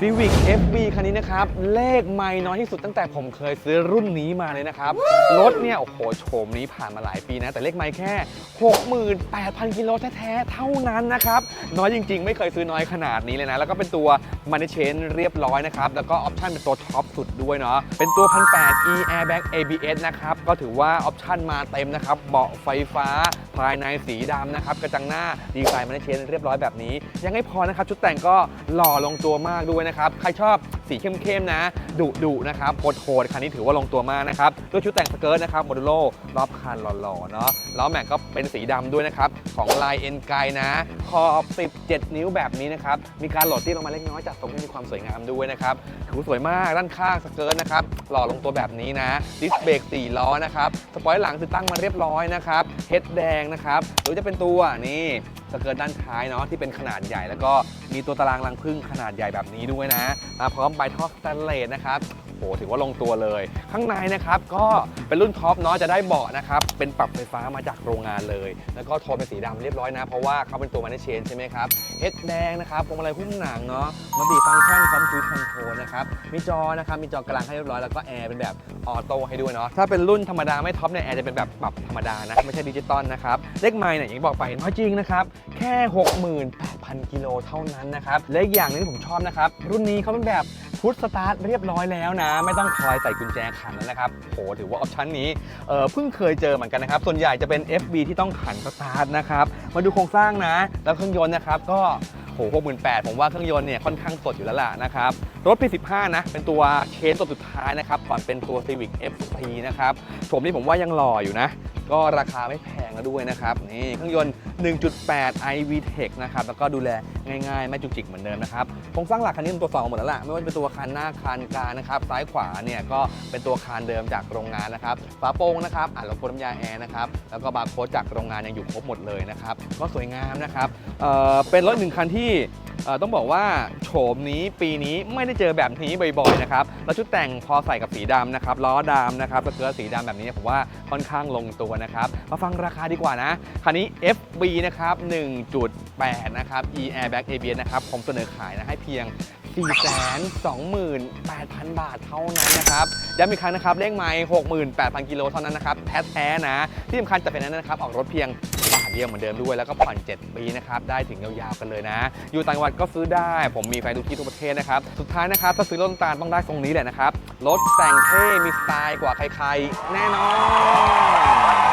Civic FB คันนี้นะครับ เลขไม่น้อยที่สุดตั้งแต่ผมเคยซื้อรุ่นนี้มาเลยนะครับ รถเนี่ย โอ้โหโฉมนี้ผ่านมาหลายปีนะ แต่เลขไม่แค่ 68,000 กิโลแท้ๆ เท่านั้นนะครับ น้อยจริง ๆ ไม่เคยซื้อน้อยขนาดนี้เลยนะ แล้วก็เป็นตัวมันเชนเรียบร้อยนะครับ แล้วก็ออปชั่นเป็นตัวท็อปสุดด้วยเนาะเป็นตัว 1,800 e airbag ABS นะครับ ก็ถือว่าออปชั่นมาเต็มนะครับเบาะไฟฟ้าภายในสีดำนะครับกระจังหน้าดีไซน์มันเชนเรียบร้อยแบบนี้ ยังไม่พอนะครับชุดแต่งก็หล่อลงตัวมากด้วยนะครับ ใครชอบสีเข้มๆนะ ดุดุๆนะครับโหดๆคันนี้ถือว่าลงตัวมากนะครับ ด้วยชุดแต่งสเกิร์ตนะครับโมดูโลรอบคันหล่อๆเนาะล้อแม็กก็เป็นสีดำด้วยนะครับ ของลายเอ็นไกนะขอบ17 นิ้วแบบนี้นะครับ มีการโหลดที่ลงมาเล็กน้อยจัดทรงให้มีความสวยงามด้วยนะครับถือสวยมากด้านข้างสเกิร์ตนะครับ หล่อลงตัวแบบนี้นะ ดิสเบรก4ล้อนะครับ สปอยล์หลังติดตั้งมาเรียบร้อยนะครับ เฮดแดงนะครับ หรือจะเป็นตัวนี่ เกิร์ตด้านท้ายเนาะที่เป็นขนาดใหญ่ แล้วก็มีตัวตารางรังพึ่งขนาดใหญ่แบบนี้ด้วยนะมาพร้อมใบท่อสแตนเลสนะครับ โหถือว่าลงตัวเลย ข้างในนะครับก็เป็นรุ่นท็อปเนาะจะได้เบาะนะครับเป็นปรับไฟฟ้ามาจากโรงงานเลย แล้วก็โทนเป็นสีดำเรียบร้อยนะ เพราะว่าเขาเป็นตัวมันเชนใช่ไหมครับเฮดแดงนะครับพวงมาลัยหุ้มหนังเนาะมัลติฟังก์ชันพร้อมชูคอนโทรลนะครับมีจอนะครับมีจอกลางให้เรียบร้อยแล้วก็แอร์เป็นแบบออโต้ให้ด้วยเนาะถ้าเป็นรุ่นธรรมดาไม่ท็อปเนี่ยแอร์จะเป็นแบบปรับธรรมดานะไม่ใช่ดิจิตอลนะครับเลขไมล์เนี่ยอย่างที่บอกไปน้อยจริงนะครับแค่ 1,000 กิโลเท่านั้นนะครับ และอีกอย่างนึงผมชอบนะครับ รุ่นนี้เขาเป็นแบบพุทสตาร์ทเรียบร้อยแล้วนะ ไม่ต้องคอยใส่กุญแจขันแล้วนะครับโหถือว่าออปชั่นนี้เออเพิ่งเคยเจอเหมือนกันนะครับ ส่วนใหญ่จะเป็น FB ที่ต้องขันสตาร์ทนะครับ มาดูโครงสร้างนะ แล้วเครื่องยนต์นะครับก็ โห68,000ผมว่าเครื่องยนต์เนี่ยค่อนข้างสดอยู่แล้วล่ะนะครับ รถปี 15 นะ เป็นตัวเชนตัวสุดท้ายนะครับ ก่อนเป็นตัว Civic FP นะครับโฉมนี้ผมว่ายังหล่ออยู่นะ ก็ราคาไม่แพงแล้วด้วยนะครับ นี่เครื่องยนต์ 1.8 iVTEC นะครับ แล้วก็ดูแล ง่ายๆ ไม่จุกจิกเหมือนเดิมนะครับโครงสร้างหลักคันนี้เป็นตัวสองหมดแล้วล่ะไม่ว่าจะเป็นตัวคานหน้าคานกลางนะครับซ้ายขวาเนี่ยก็เป็นตัวคานเดิมจากโรงงานนะครับฝาโป่งนะครับอ่านลำโพงน้ำยาแอร์นะครับแล้วก็บาร์โค้ดจากโรงงานยังอยู่ครบหมดเลยนะครับก็สวยงามนะครับเเป็นรถหนึ่งคันที่ ต้องบอกว่าโฉมนี้ปีนี้ไม่ได้เจอแบบนี้บ่อยๆนะครับแล้วชุดแต่งพอใส่กับสีดำนะครับล้อดำนะครับสเกิร์ตสีดำแบบนี้ผมว่าค่อนข้างลงตัวนะครับมาฟังราคาดีกว่านะคันนี้ FB นะครับ 1.8 นะครับ e airbag ABS นะครับผมเสนอขายนะให้เพียง428,000 บาทเท่านั้นนะครับย้ำอีกครั้งนะครับเลขไมล์68,000 กิโลเท่านั้นนะครับแท้ๆนะ ที่สำคัญจะเป็นนั้นนะครับ ออกรถเพียง เดียวเหมือนเดิมด้วยแล้วก็ผ่อน 7 ปีนะครับได้ถึงยาวๆกันเลยนะ อยู่ต่างจังหวัดก็ซื้อได้ ผมมีแฟนทุกที่ทุกประเทศนะครับสุดท้ายนะครับถ้าซื้อรถน้ำตาลต้องได้ทรงนี้แหละนะครับรถแต่งเท่มีสไตล์กว่าใครๆ แน่นอน